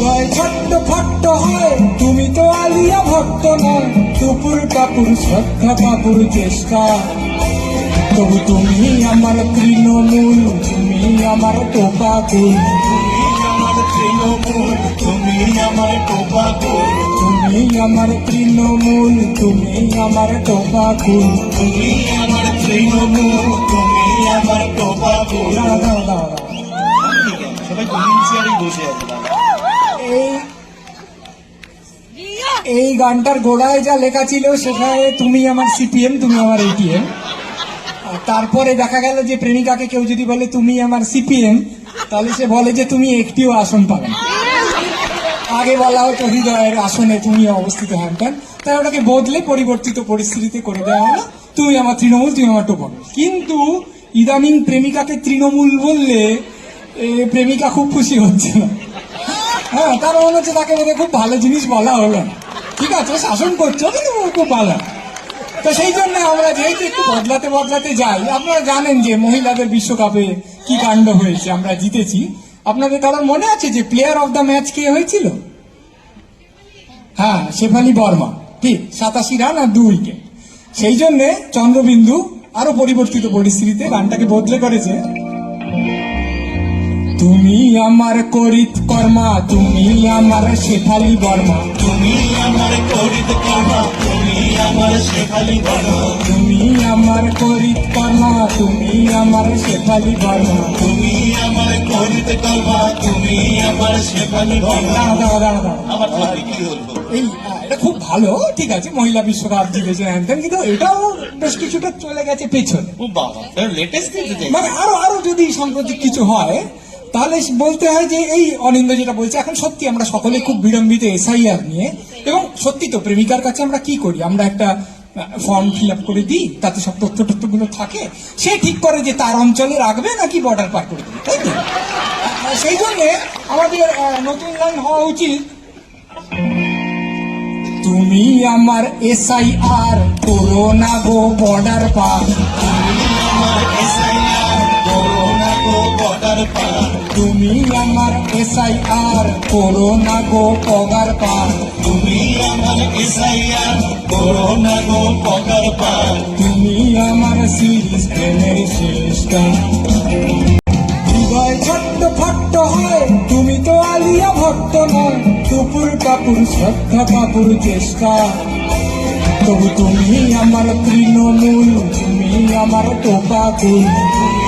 হৃদয় ছট্ট ফট্ট হয়। তুমি তো আলিয়া ভক্ত নয় টুপুর কাপুর শ্রদ্ধা কাপুর চেষ্টা তবু তুমি আমার তৃণমূল তুমি আমার টোপা কুল আমার তৃণমূল তুমি আমার টোপা কুল তুমি আমার তৃণমূল তুমি আমার টোপা কুল তুমি আমার তৃণমূল তুমি আমার টোপা কুল দাঁড়া দাঁড়া। সবাই চেয়ারেই বসে আছে দাদা এই এই গানটার গোড়ায় যা লেখা ছিল সেখানে তুমি আমার সিপিএম তুমি আমার এটিএম তারপরে দেখা গেল যে প্রেমিকাকে কেউ যদি বলে, তুমি আমার সিপিএম তাহলে সে বলে যে, তুমি একটিও আসন পাবে। আগে বলা হতো, হৃদয়ের আসনে তুমি অবস্থিত হবেন তাই ওটাকে বদলে পরিবর্তিত পরিস্থিতিতে করে দেওয়া হলো, তুমি আমার তৃণমূল, তুমি আমার টোপন কিন্তু ইদানিং প্রেমিকাকে তৃণমূল বললে প্রেমিকা খুব খুশি হচ্ছে না। হ্যাঁ তার মনে হচ্ছে তাকে বোধহয় খুব ভালো জিনিস বলা হলো না। ঠিক আছে, শাসন করছ কিন্তু খুব ভালো। তো সেই জন্য আমরা যেহেতু একটু বদলাতে বদলাতে যাই, আপনারা জানেন যে মহিলাদের বিশ্বকাপে কি কাণ্ড হয়েছে, আমরা জিতেছি। আপনাদের কারোর মনে আছে যে প্লেয়ার অফ দ্য ম্যাচ কে হয়েছিল? হ্যাঁ শেফালি বর্মা। ঠিক, সাতাশি রান আর দু উইকেট সেই জন্য চন্দ্রবিন্দু আরও পরিবর্তিত পরিস্থিতিতে গানটাকে বদলে করেছে। তুমি আমার করিত কর্মা তুমি আমার শেফালি বর্মা। তুমি আমার করিত কর্মা তুমি আমার শেখালি বর্মা। তুমি আমার করিত কর্মা তুমি আমার শেফালি বর্মা। তুমি আমার করিত কর্মা তুমি আমার শেখালি বর্মা। দাঁড়া দাঁড়া আমার বিক্রি হলো? এই এটা খুব ভালো ঠিক আছে মহিলা বিশ্বকাপ জিতেছে হ্যান কিন্তু এটাও বেশ কিছুটা চলে গেছে পেছনে। ও বাবা লেটেস্ট মানে আরও আরও যদি সাম্প্রতিক কিছু হয় তাহলে বলতে হয় যে এই অনিন্দ যেটা বলছে, এখন সত্যি আমরা সকলে খুব বিড়ম্বিত এসআইআর নিয়ে, এবং সত্যি তো প্রেমিকার কাছে আমরা কি করি? আমরা একটা ফর্ম ফিল আপ করে দিই, তাতে সব তথ্য তথ্যগুলো থাকে। সে ঠিক করে যে তার অঞ্চলে রাখবে নাকি বর্ডার পার করে দেবে, তাই তো? সেই জন্য আমাদের নতুন লাইন হওয়া উচিত। তুমি আমার এসআইআর করো না গো বর্ডার পার। তুমি আমার এসআইআর করোনা গো বর্ডার পার। তুমি আমার এসআইআর করো না গো পগার পার। তুমি আমার এসআইআর করোনা গো পকার পার। তুমি আমার সিরিজ প্রেমের শেষটা। হৃদয় ছট্ট ফট্ট হয় তুমি তো আলিয়া ভক্ত নয় টুপুর কাপুর শ্রদ্ধা কাপুর চেষ্টা। তবু তুমি আমার তৃণমূল তুমি আমার টোপা আমার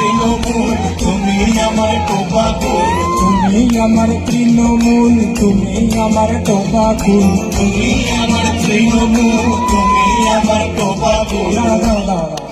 তৃণমূল, তুমি আমার টোবাকুল তুমি আমার তৃণমূল, তুমি আমার টোবাকুল তুমি আমার তৃণমূল, তুমি আমার টোবাকুল দাদা দাঁড়া।